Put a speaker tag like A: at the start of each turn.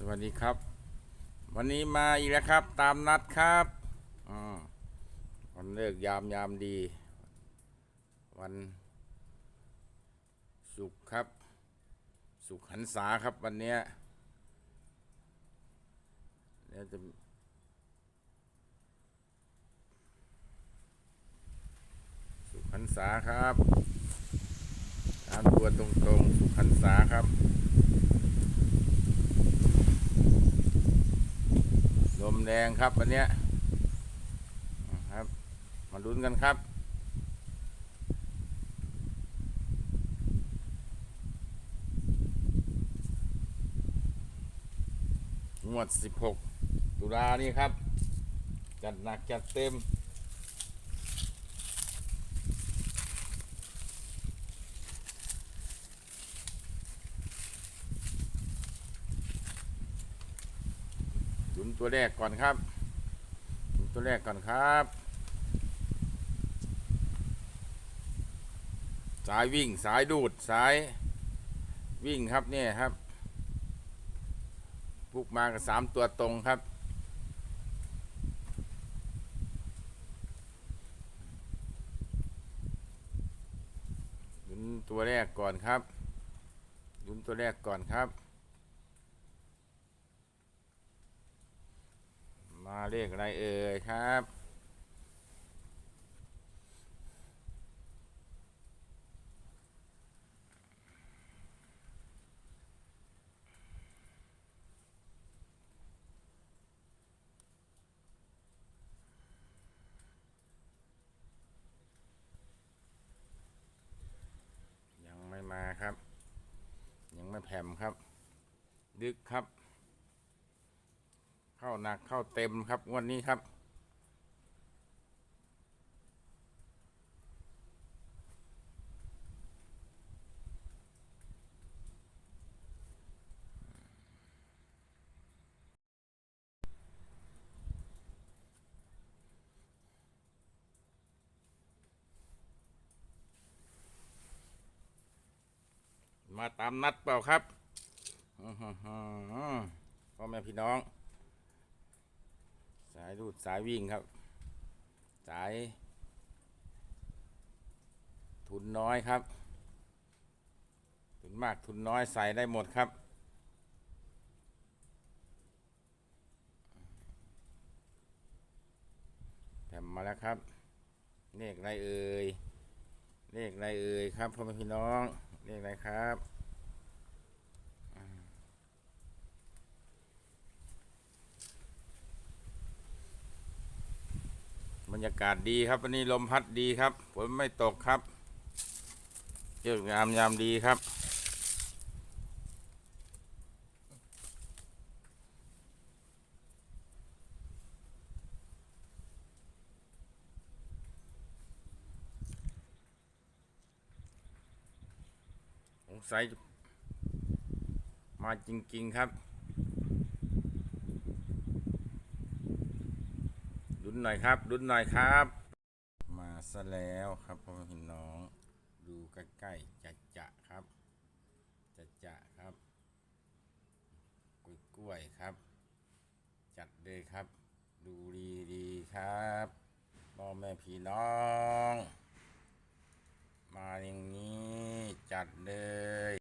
A: สวัสดีครับ วันนี้มาอีกแล้วครับ ตามนัดครับอวันเลิกยามยามดี วันศุกร์ครับ สุขหันษาครับวันเนี้ยเดี๋ยวจะสุขหันษาครับตามตัวตรงๆ สุขหันษาครับ ลม แดงครับวันนี้ครับ มาลุ้นกันครับ งวด 16 ตุลานี่ครับ จัดหนักจัดเต็ม นุนตัวแรกก่อนครับหนุนตัวแรกก่อนครับสายวิ่งสายดูดสายวิ่งครับเนี่ยครับพุกมากับสามตัวตรงครับหนุนตัวแรกก่อนครับหนุนตัวแรกก่อนครับ มาเลขอะไรเอ่ยครับ ยังไม่มาครับ ยังไม่แผ่มครับ ดึกครับ เข้าหนักเข้าเต็มครับวันนี้ครับ มาตามนัดเปล่าครับพ่อแม่พี่น้อง สายรูดสายวิ่งครับ สาย ทุนน้อยครับ ทุนมากทุนน้อยใส่ได้หมดครับ แถมมาแล้วครับเลขอะไรเอ่ยเลขอะไรเอ่ยครับพ่อแม่พี่น้องเลขอะไรครับอืมบ รรยากาศดีครับวันนี้ลมพัดดีครับฝนไม่ตกครับเยือกงามยามดีครับ สงสัยจะมาจริง ๆ ครับ ดุนหน่อยครับดุนหน่อยครับ มาซะแล้วครับพ่อแม่พี่น้อง ดูใกล้ๆจะจะครับจะจะครับกล้วยกล้วยครับ จัดเลยครับ ดูดีๆครับพ่อแม่พี่น้อง มาอย่างนี้จัดเลย